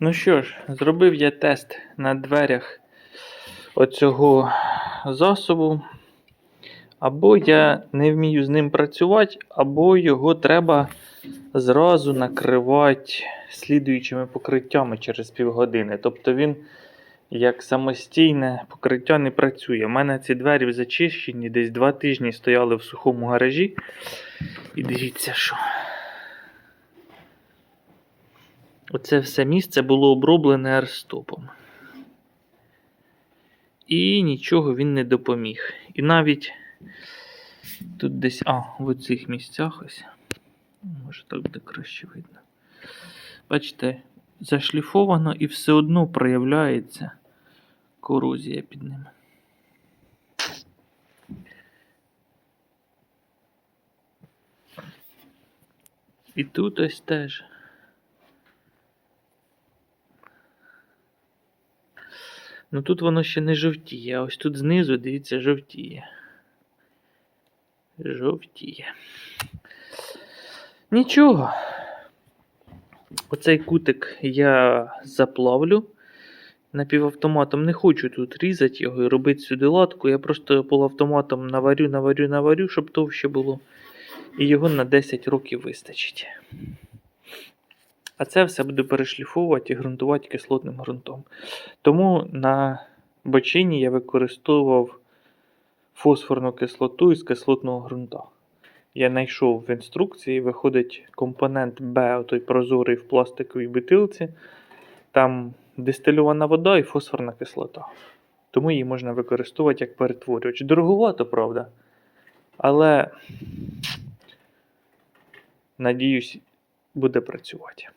Ну що ж, зробив я тест на дверях оцього засобу. Або я не вмію з ним працювати, або його треба зразу накривати слідуючими покриттями через півгодини. Тобто він як самостійне покриття не працює. У мене ці двері зачищені, десь два тижні стояли в сухому гаражі. І дивіться, що. Оце все місце було оброблене арстопом. І нічого він не допоміг. І навіть тут десь, а, в цих місцях ось. Може так буде краще видно. Бачите, зашліфовано і все одно проявляється корозія під ним. І тут ось теж. Ну тут воно ще не жовтіє, а ось тут знизу, дивіться, жовтіє. Жовтіє. Нічого. Оцей кутик я заплавлю напівавтоматом. Не хочу тут різати його і робити сюди латку. Я просто полуавтоматом наварю, наварю, наварю, щоб товще було. І його на 10 років вистачить. А це все буду перешліфовувати і ґрунтувати кислотним ґрунтом. Тому на бочині я використовував фосфорну кислоту із кислотного ґрунта. Я знайшов в інструкції, виходить компонент Б, той прозорий в пластиковій бутилці. Там дистильована вода і фосфорна кислота. Тому її можна використовувати як перетворювач. Дороговато, правда. Але, надіюсь, буде працювати.